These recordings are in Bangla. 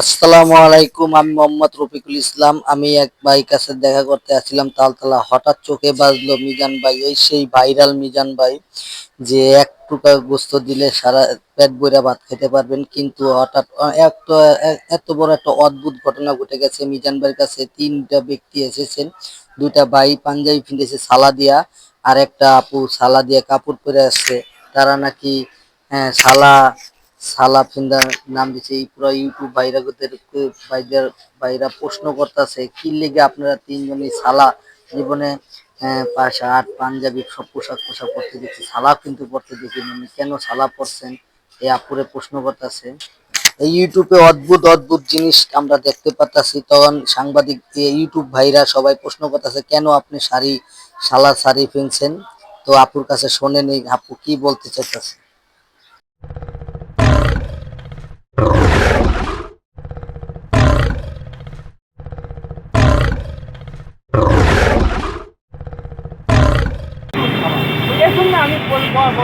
আসসালামু আলাইকুম, আমি মোহাম্মদ রফিকুল ইসলাম। আমি এক ভাই কাছে দেখা করতে আসছিলাম, তালতলা। হঠাৎ চোখে বাজলো মিজান ভাই এই সেই ভাইরাল মিজান ভাই, যে এক টুকা গোস্ত দিলে সারা পেট বইরা ভাত খেতে পারবেন। কিন্তু হঠাৎ এত এত বড় একটা অদ্ভুত ঘটনা ঘটে গেছে। মিজান ভাইয়ের কাছে তিনটা ব্যক্তি এসেছেন, দুইটা ভাই পাঞ্জাবি পিঁধেছে সালা দিয়া আর একটা আপু সালা দিয়ে কাপড় পরে আসছে। তারা নাকি হ্যাঁ সালা সালা ফিন্দার নাম দিছে এই পুরো ইউটিউব ভাইরা ভাইদের ভাইরা প্রশ্ন করতেছে কি লেগে আপনারা তিনজনই সালা জীবনে আহ, পা- শার্ট পাঞ্জাবি সব পোশাক পোশাক পরতে দেখছি সালা কিন্তু পরতে দেখি মানে কেন সালা পরছেন এই আপুরে প্রশ্ন করতেছে। এই ইউটিউবে অদ্ভুত অদ্ভুত জিনিস আমরা দেখতে পাচ্ছি তখন সাংবাদিক ইউটিউব ভাইরা সবাই প্রশ্ন করতেছে কেন আপনি শাড়ি সালা শাড়ি কিনছেন তো আপুর কাছে শোনেন আপু কি বলতে চাইতেছে এর জন্য আমি বল- বল-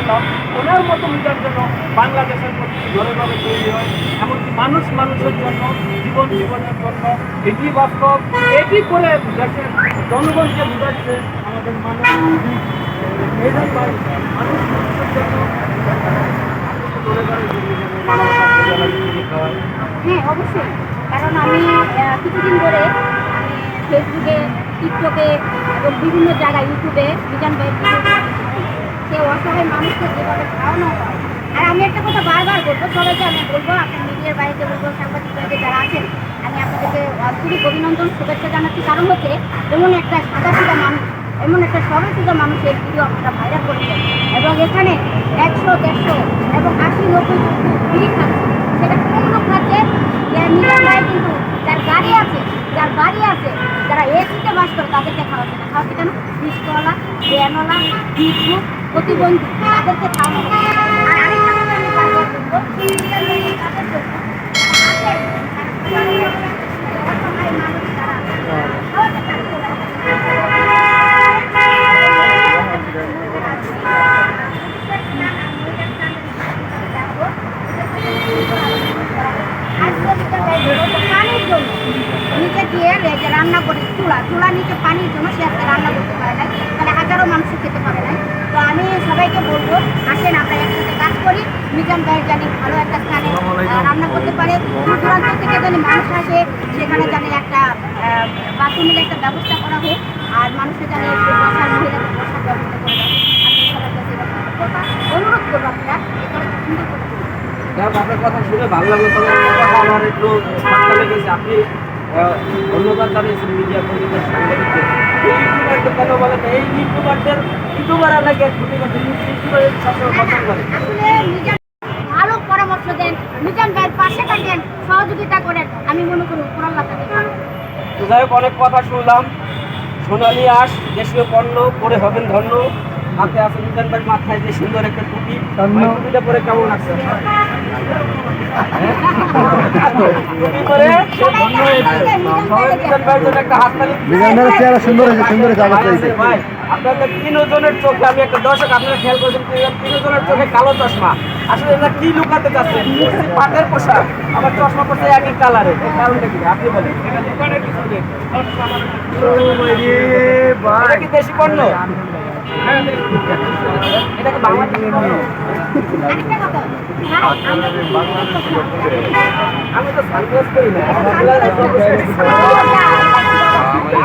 বললাম ওনার জন্য বাংলাদেশের প্রতি ঘরেভাবে তৈরি হয়, এমনকি মানুষ মানুষের জন্য, জীবন জীবনের জন্য এটি বাস্তব, এটি করে দেশের জনগণকে বুঝাচ্ছে, আমাদের মানুষ মানুষ মানুষের জন্য হয়, অবশ্যই কারণ আমি কিছুদিন ধরে আমি ফেসবুকে, টিকটকে এবং বিভিন্ন জায়গায় ইউটিউবে মিজান ভাইয়ের। সে অসহায় মানুষকে যেভাবে খাওয়ানো হয়। আর আমি একটা কথা বারবার বলব, সবাইকে আমি বলব, আপনার মিডিয়ার বাইরে বলব সাংবাদিক যারা আছেন, আমি আপনাদেরকে আন্তরিক অভিনন্দন, শুভেচ্ছা জানাচ্ছি। কারণ হচ্ছে, এমন একটা সাদা সিধা মানুষ, এমন একটা সরল সিধা মানুষের ভিডিও আপনারা ভাইরাল করেছেন। এবং এখানে একশো, দেড়শো এবং আশি, নব্বই ফ্রি থাকছে সেটা কোন লোক যার নিজের ভাই কিন্তু, যার গাড়ি আছে, যার বাড়ি আছে, যারা এসিতে বাস করে, তাদেরকে খাওয়াচ্ছে না খাওয়াচ্ছে কেন? রিস্কওয়ালা ভ্যানওয়ালা ভিক্ষুক প্রতিবন্ধী তাদেরকে খাওয়ানো আর আরেকটা আমি তাদের জন্য আছে, তারা অসহায় মানুষ তারা খাওয়াতে পারছে পানির জন্য নিচে গিয়ে রেখে রান্না করে চুলা চুলা নিচে পানির জন্য সে আজকে রান্না করতে পারে না তাহলে হাজারো মানুষ খেতে পারে না তো আমি সবাইকে বলব আসেন আমরা একসাথে কাজ করি মিজান ভাইয়ের জানি ভালো একটা স্থানে রান্না করতে পারে। দূর দূরান্ত থেকে জানি মানুষ আসে সেখানে জানি একটা বাথরুমের একটা ব্যবস্থা করা হোক আর মানুষের জানি বসার মহিলাদের বসার ব্যবস্থা করে অনুরোধ করব আপনারা। আপনার কথা শুনে ভালো লাগল তবে আমার একটু ঠান্ডা লেগেছে। আপনি ধন্যবাদ জানিয়েছেন মিডিয়া কর্মীদের সাংবাদিকদের এই ইউটিউবারদের কেন বলেন না? এই ইউটিউবারদের ইউটিউবাররা নাকি এক করছে ইউটিউবারের সবসময় পছন্দ করে। ভালো পরামর্শ দেন মিজান ভাইয়ের পাশে থাকেন সহযোগিতা করেন আমি মনে করি যাই হোক অনেক কথা শুনলাম। সোনালি আস দেশীয় পণ্য পরে হবেন ধন্য। হাতে আছে মিজান ভাই মাথায় যে সুন্দর একটা টুপি টুপিটা পরে কেমন লাগছে? আপনাদের তিনজনের চোখে আমি একটা দর্শক আপনারা খেয়াল করেছেন তিনজনের চোখে কালো চশমা। আসলে কি লুকাতে চাচ্ছে? পাটের পোশাক। আবার চশমা পড়ছে একই কালারের কারণটা কি? আপনি বলেন। এটা কি দেশি পণ্য? এটা কি বাংলাদেশি পণ্য একটা কথা ভাই, আমরা কিন্তু একটা আমি তো সানগ্লাস করি না।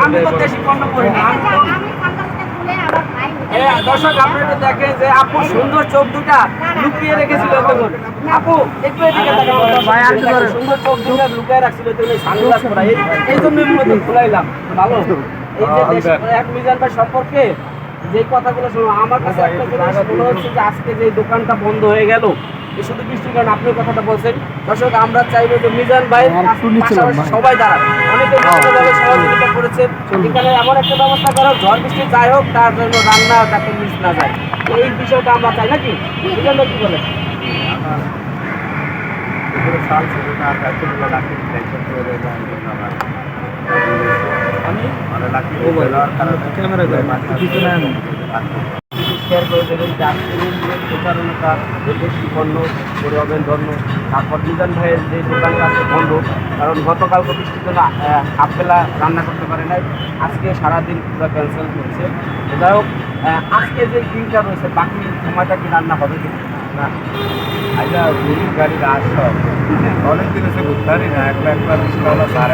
আমি তো দেশি পণ্য করি না। আমি তো আমি সান্তাসটা খুলে আবার ভাই এ, দর্শক আপনারা দেখেন যে আপু সুন্দর চোখ দুটা লুকিয়ে রেখেছিল এতক্ষণ আপু একটু এদিকে সুন্দর চোখ দুটা লুকিয়ে রাখছিল এই এই জন্য মূলত খোলাইলাম। ভালো? এই যে এক মিজান ভাই সম্পর্কে যে কথাগুলো শুনো আমার কাছে একটা জিনিস মনে হচ্ছে যে আজকে যে দোকানটা বন্ধ হয়ে গেল এই শুধু বৃষ্টির কারণে আপনি কথাটা বলছেন। দর্শক আমরা চাইব যে মিজান ভাই আর। সবাই দাঁড়ান অনেকে বিভিন্নভাবে সহযোগিতা করেছেন। এখানে এমন একটা ব্যবস্থা করা হোক, ঝড় বৃষ্টি যাই হোক তার জন্য রান্না যাতে মিস না যায়। এই বিষয়টা আমরা চাই নাকি? মিজান ভাই কি বলেন ক্যামেরা শেয়ার করে দেবেন যে আজকের যে প্রচারণাটা দেশি পণ্য পরিবহন ধর্ম তারপর মিজান ভাইয়ের যে দোকানটা আছে বন্ধ কারণ গতকাল আহ, হাফবেলা রান্না করতে পারে নাই। আজকে সারাদিন পুরো ক্যান্সেল করছে যাই হোক আজকে যে দিনটা রয়েছে বাকি সময়টা কি রান্না হবে না আচ্ছা গরিব গাড়ির আসো অনেক দিন এসে ঘুরতে পারি না একটা একটা রিক্সাওয়ালা সার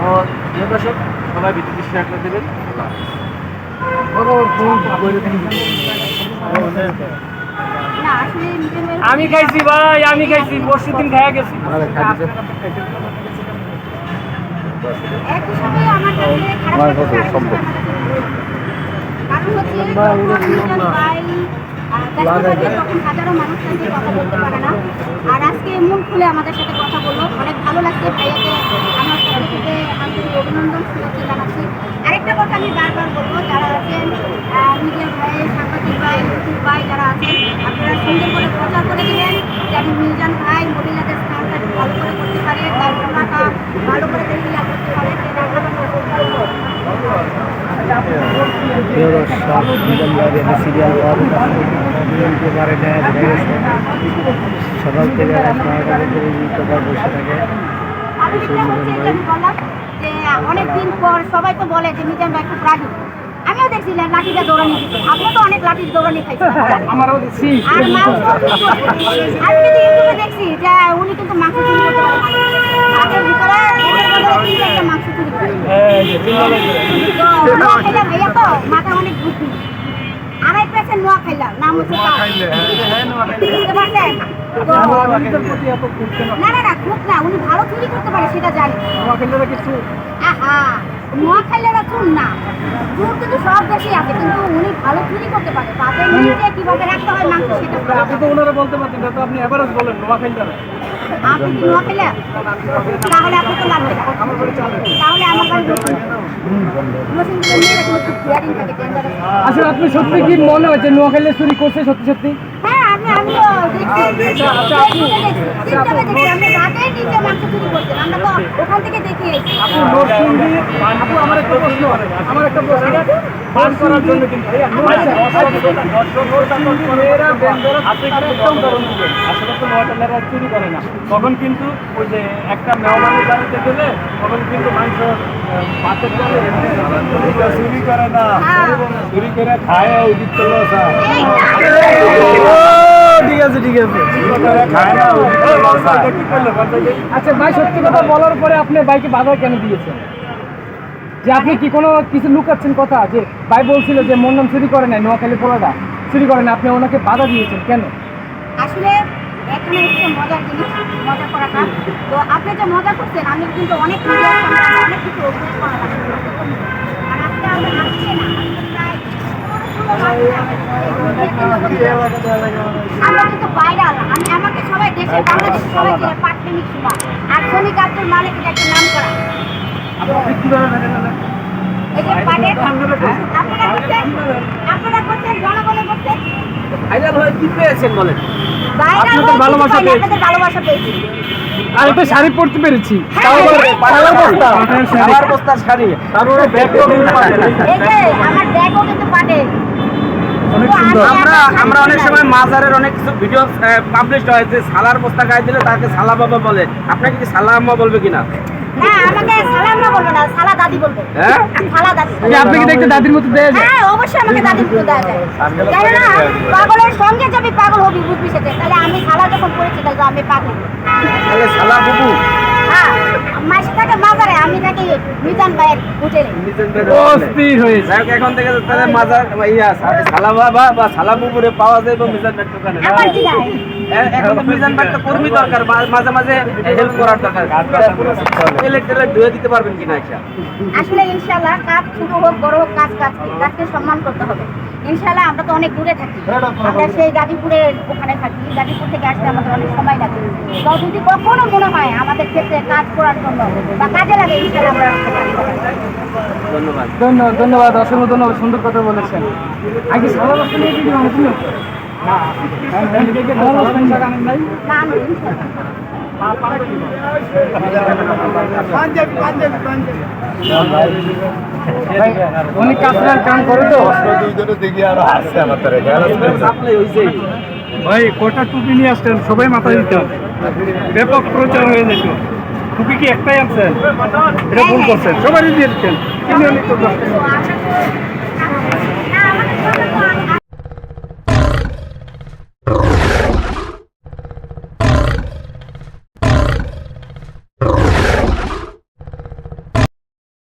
একদিন তো প্রিয় দর্শক সবাই ভিডিওটি শেয়ার করে দেবেন। না আসলে মিজান ভাইয়ের আমি খাইছি ভাই আমি খাইছি। পরশু দিন খাইয়া গেছি। তখন হাজারো মানুষ থাকে কথা বলতে পারে না। আর আজকে মন খুলে আমাদের সাথে কথা বলল। অনেক ভালো লাগছে ভাইয়াকে। আমার তরফ থেকে আন্তরিক অভিনন্দন শুভেচ্ছা জানাচ্ছি। আরেকটা কথা আমি বারবার বলব যারা আছেন মিডিয়া ভাই সাংবাদিক ভাই ইউটিউব ভাই যারা আছেন আপনারা সুন্দর করে প্রচার করে দিবেন যেন মিজান ভাই মহিলাদের স্থানটা ভালো করে করতে পারে তার ভালো করে তৈরিয়া করতে পারে সিরিয়াল দিতে পারে সবাই তো বলে যে মিজান খুব রাগি আমিও দেখছি লাঠিটা দৌড়ানি দিতে তো অনেক লাঠির দৌড়ানি খাইছেন দিচ্ছি আর দেখছি যে উনি কিন্তু মাংস মাথা অনেক বুদ্ধি আড়াই পেয়েছে নোয়া খাইলাম নাম হচ্ছে না না না খুব না উনি ভালো চুরি করতে পারে সেটা জানি। আহা। নোয়াখালীরা চুর না। চুর কিন্তু সব দেশেই আছে কিন্তু উনি ভালো চুরি করতে পারে। বাপের নিচে কীভাবে রাখতে হয় মাংস সেটা আপনি তো ওনারা বলতে পারতেন না তো আপনি এভারেজ বলেন নোয়া খাইতে না আপনি কি নোয়াখালী তাহলে আপনি তো লাগবে তাহলে আমার আসলে আপনি সত্যি কি মনে হয় যে নোয়াখালী চুরি করছে সত্যি সত্যি? হ্যাঁ চুরি আমরা একটা প্রশ্ন করার জন্য কিন্তু আসলে তো করে না। তখন কিন্তু ওই যে একটা মেহমানের বাড়িতে গেলে তখন কিন্তু মাংস পাতের চুরি করে না। হ্যাঁ। চুরি করে খায় উচিত না। ঠিক আছে ঠিক আছে। আচ্ছা ভাই সত্যি কথা বলার পরে আপনি বাইকে বাধা কেন দিয়েছেন? যে আপনি কি কোনো কিছু লুকাচ্ছেন কথা? যে ভাই বলছিল যে মোর নাম চুরি করে নাই নোয়াখালী পোলাটা চুরি করে না আপনি ওনাকে বাধা দিয়েছেন কেন? আসলে এখানে হচ্ছে মজার জিনিস মজা করাটা। তো আপনি যে মজা করছেন আমি কিন্তু অনেক অনেক কিছু অভ্যাস করা লাগবে আর আজকে আমরা আসছি না আজকে প্রায় আমরা কিন্তু ভাইরাল আমি আমাকে সবাই দেশে বাংলাদেশে সবাই চেনে পাটলিমিক সুমা আর শ্রমিক আব্দুল মালিক এটা একটা নাম করা। আপনারা করছেন জনগণে করছেন ভাইরাল হয়ে কি পেয়েছেন বলেন? আপনাদের ভালোবাসা পেয়েছি। ভালোবাসা পেয়েছি। আমি তো শাড়ি পরতে পেরেছি। তাও বস্তা শাড়ি। তারপরে ব্যাগ এই যে আমার ব্যাগও কিন্তু পাটের অনেক তো আমি সুন্দর। আমরা আমরা অনেক সময় মাজারের অনেক কিছু ভিডিও পাবলিশ হয় যে সালার বস্তা গায়ে দিলে তাকে সালা বাবা বলে। আপনাকে কি সালা আম্মা বলবে কিনা? হ্যাঁ সালা দাদি আপনি কি দেখতে দাদির মতো দেয় হ্যাঁ অবশ্যই আমাকে দাদির পুরো দেওয়া যায়। জানো পাগলের সঙ্গে যাবি পাগল হবি বুঝবি সেটা তাহলে আমি সালা যখন করেছি তাহলে আমি পাগল। তাহলে সালা বুবু। হ্যাঁ মাসি থাকে বাজারে আমি থাকি মিজান ভাইয়ের হোটেলে। অস্থির এখন থেকে তাহলে মাজার ইয়া সালা বাবা বা সালা পুকুরে পাওয়া যায় এবং মিজান ভাইয়ের দোকানে। এখন তো মিজান ভাইয়ের তো কর্মী দরকার মাঝে মাঝে হেল্প করার দরকার। এলেক টেলেক ধুয়ে দিতে পারবেন কিনা আসলে ইনশাল্লাহ কাজ শুরু হোক বড় হোক কাজ কাজ কাজকে সম্মান করতে হবে। ইনশাল্লাহ আমরা তো অনেক দূরে থাকি আমরা সেই গাজীপুরের ওখানে থাকি গাজীপুর থেকে আসতে আমাদের অনেক সময় লাগে তো যদি কখনো মনে হয় আমাদের ক্ষেত্রে কাজ করার জন্য বা কাজে লাগে ইনশাল্লাহ আমরা ধন্যবাদ ধন্যবাদ ধন্যবাদ অসংখ্য ধন্যবাদ সুন্দর কথা বলেছেন আগে নিয়ে না, উনি কাঁচরার কাম করে তো। চাপলে হইছে ভাই, কটা টুপি নিয়ে আসছেন? সবাই মাথা দিতেন ব্যাপক প্রচার হয়ে যেত টুপি কি একটাই আনছেন? এটা ভুল করছেন। সবাই দিয়ে দিচ্ছেন। আমরা তো